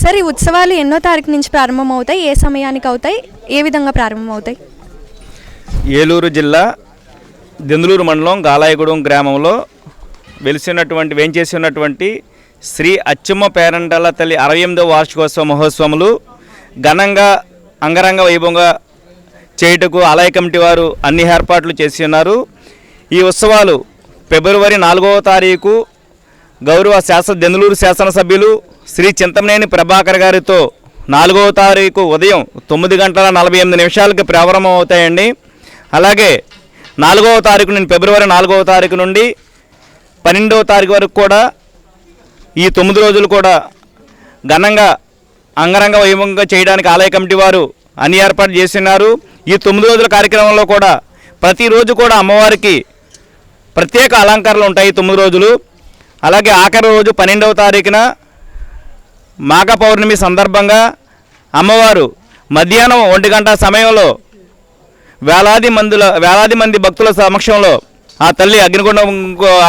Sir ఈ ఉత్సవాలు ఎన్నో తారీఖు నుంచి ప్రారంభమవుతాయి ఏ సమయానికి అవుతాయి ఏ విధంగా ప్రారంభమవుతాయి? ఏలూరు జిల్లా దెందులూరు మండలం గాలాయగూడెం గ్రామంలో వెలిసినటువంటి వేంచేసి ఉన్నటువంటి శ్రీ అచ్చమ్మ పేరంటల తల్లి అరవై ఎనిమిదవ వార్షికోత్సవ మహోత్సవములు ఘనంగా అంగరంగ వైభవంగా చేయుటకు ఆలయ కమిటీ వారు అన్ని ఏర్పాట్లు చేసి ఉన్నారు. ఈ ఉత్సవాలు ఫిబ్రవరి నాలుగవ తారీఖు గౌరవ శాసన దెందులూరు శాసనసభ్యులు శ్రీ చింతమనేని ప్రభాకర్ గారితో నాలుగవ తారీఖు ఉదయం తొమ్మిది గంటల నలభై ఎనిమిది నిమిషాలకి ప్రారంభం అవుతాయండి అలాగే నాలుగవ తారీఖు నుండి ఫిబ్రవరి నాలుగవ తారీఖు నుండి పన్నెండవ తారీఖు వరకు కూడా ఈ తొమ్మిది రోజులు కూడా ఘనంగా అంగరంగ వైభవంగా చేయడానికి ఆలయ కమిటీ వారు అన్ని ఏర్పాటు చేస్తున్నారు. ఈ తొమ్మిది రోజుల కార్యక్రమంలో కూడా ప్రతిరోజు కూడా అమ్మవారికి ప్రత్యేక అలంకరణలు ఉంటాయి తొమ్మిది రోజులు. అలాగే ఆఖరి రోజు పన్నెండవ తారీఖున మాఘ పౌర్ణమి సందర్భంగా అమ్మవారు మధ్యాహ్నం ఒంటి గంట సమయంలో వేలాది మందుల వేలాది మంది భక్తుల సమక్షంలో ఆ తల్లి అగ్నిగుండ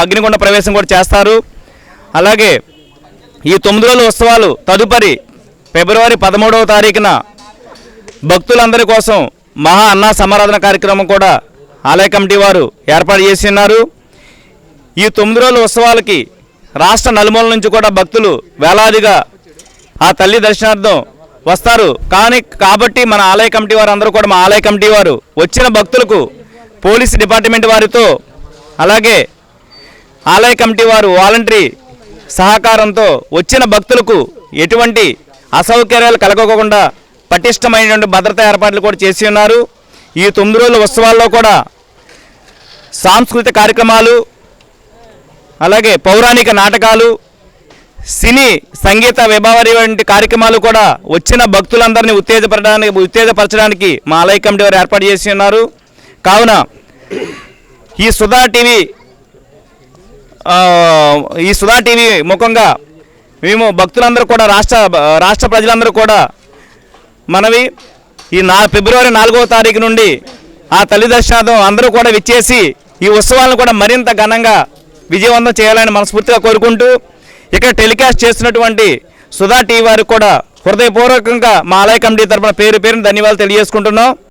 అగ్నిగుండ ప్రవేశం కూడా చేస్తారు. అలాగే ఈ తొమ్మిది రోజుల ఉత్సవాలు తదుపరి ఫిబ్రవరి పదమూడవ తారీఖున భక్తులందరి కోసం మహా అన్న సమారాధన కార్యక్రమం కూడా ఆలయ కమిటీ వారు ఏర్పాటు చేసి ఉన్నారు. ఈ తొమ్మిది రోజుల ఉత్సవాలకి రాష్ట్ర నలుమూల నుంచి కూడా భక్తులు వేలాదిగా ఆ తల్లి దర్శనార్థం వస్తారు. కానీ కాబట్టి మన ఆలయ కమిటీ వారు అందరూ కూడా మా ఆలయ కమిటీ వారు వచ్చిన భక్తులకు పోలీస్ డిపార్ట్మెంట్ వారితో అలాగే ఆలయ కమిటీ వారు వాలంటరీ సహకారంతో వచ్చిన భక్తులకు ఎటువంటి అసౌకర్యాలు కలగకుండా పటిష్టమైనటువంటి భద్రతా ఏర్పాట్లు కూడా చేసి ఉన్నారు. ఈ తొమ్మిది రోజుల ఉత్సవాల్లో కూడా సాంస్కృతిక కార్యక్రమాలు అలాగే పౌరాణిక నాటకాలు సినీ సంగీత విభావరి వంటి కార్యక్రమాలు కూడా వచ్చిన భక్తులందరినీ ఉత్తేజపడడానికి ఉత్తేజపరచడానికి మా ఆలయ కమిటీ వారు ఏర్పాటు చేసి ఉన్నారు. కావున ఈ సుధా టీవీ ఈ సుధా టీవీ ముఖంగా మేము భక్తులందరూ కూడా రాష్ట్ర రాష్ట్ర ప్రజలందరూ కూడా మనవి. ఈ నా ఫిబ్రవరి నాలుగవ తారీఖు నుండి ఆ తల్లి దర్శనార్థం అందరూ కూడా విచ్చేసి ఈ ఉత్సవాలను కూడా మరింత ఘనంగా విజయవంతం చేయాలని మనస్ఫూర్తిగా కోరుకుంటూ ఇక్కడ టెలికాస్ట్ చేస్తున్నటువంటి సుధా టీ వారికి కూడా హృదయపూర్వకంగా మా ఆలయ కమిటీ తరఫున పేరు పేరుని ధన్యవాదాలు తెలియజేసుకుంటున్నాం.